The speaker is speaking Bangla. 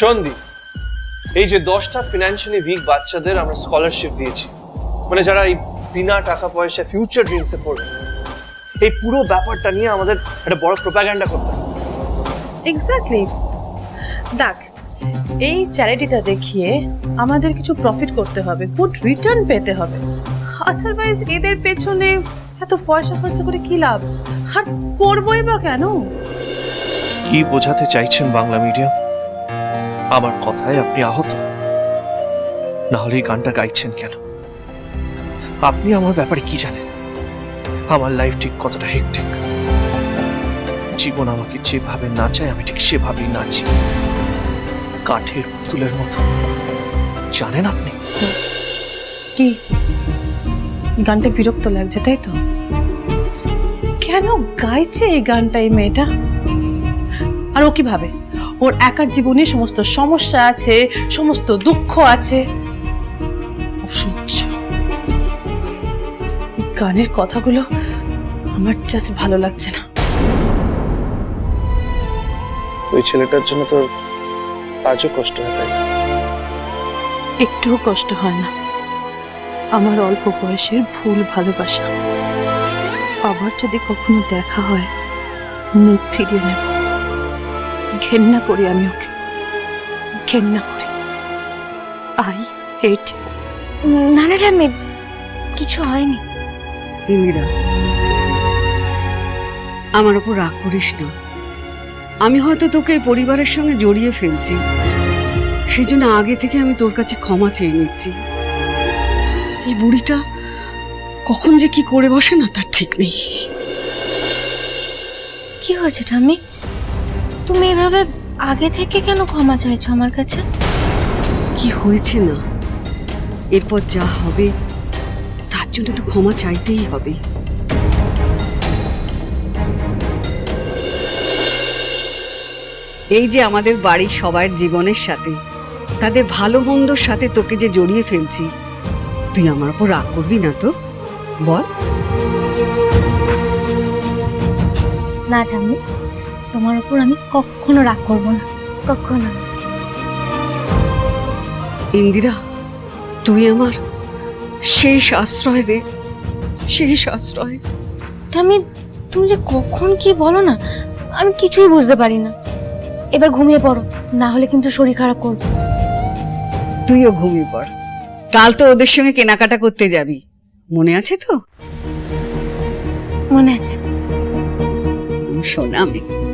সন্দীপ এই যে দশটা ফিনান্সিয়ালি উইক বাচ্চাদের আমরা স্কলারশিপ দিয়েছি মানে যারা এই বিনা টাকা পয়সা ফিউচার ড্রিমসে পড়বে এই পুরো ব্যাপারটা নিয়ে আমাদের একটা বড় প্রোপাগ্যান্ডা করতে হবে। এক্স্যাক্টলি দেখ এই চ্যারিটিটা দেখিয়ে আমাদের কিছু প্রফিট করতে হবে গুড রিটার্ন পেতে হবে। আদারওয়াইজ এদের পেছনে এত পয়সা খরচা করে কি লাভ? আর করবোই বা কেন? কি বোঝাতে চাইছেন বাংলা মিডিয়াম আমার কথায় আপনি আহত। না হলে এই গানটা গাইছেন কেন? আপনি আমার ব্যাপারে কি জানেন? আমার লাইফ ঠিক কতটা হেক্টিক জীবন আমাকে যেভাবে নাচায়, আমি ঠিক সেভাবেই নাচি। কাঠের পুতুলের মতো। জানেন আপনি? কি? গানটা বিরক্ত লাগছে, তাই তো? কেন গাইছে এই গানটা এই মেয়েটা? আর ও কীভাবে? ওর একার জীবনে সমস্ত সমস্যা আছে সমস্ত দুঃখ আছে। অসহ্য। গানের কথাগুলো আমার জাস্ট ভালো লাগছে না। ওই ছেলেটার জন্য তো আজও কষ্ট হয় তাই একটুও কষ্ট হয় না। আমার অল্প বয়সের ভুল ভালোবাসা। আবার যদি কখনো দেখা হয় মুখ ফিরিয়ে নেব। ঘেন্না করি আমি ওকে। ঘেন্না করি। আই হেট না না রামে কিছু হয়নি। ইন্দিরা আমার ওপর রাগ করিস না। আমি হয়তো তোকে এই পরিবারের সঙ্গে জড়িয়ে ফেলছি। সেই জন্য আগে থেকে আমি তোর কাছে ক্ষমা চেয়ে নিচ্ছি। এই বুড়িটা কখন যে কি করে বসে না তার ঠিক নেই। কি হয়েছে ঠাম্মি? তুমি এভাবে আগে থেকে কেন ক্ষমা চাইছো আমার কাছে? কি হয়েছে না? এরপর যা হবে তার জন্য তো ক্ষমা চাইতেই হবে। এই যে আমাদের বাড়ির সবার জীবনের সাথে তাদের ভালো মন্দর সাথে তোকে যে জড়িয়ে ফেলছি তুই আমার উপর রাগ করবি না তো? বল। না ঠাম্মি। তোমার উপর আমি কখনো রাগ করব না। কখনো। ইন্দিরা তুই আমার শেষ আশ্রয় রে শেষ আশ্রয়। আমি তুমি যে কখন কি বলো না আমি কিছুই বুঝতে পারি না। এবার ঘুমিয়ে পড়ো না হলে কিন্তু শরীর খারাপ করবে। তুইও ঘুমিয়ে পড়। কাল তো ওদের সঙ্গে কেনাকাটা করতে যাবি। মনে আছে তো? মনে আছে। শোনা মেয়ে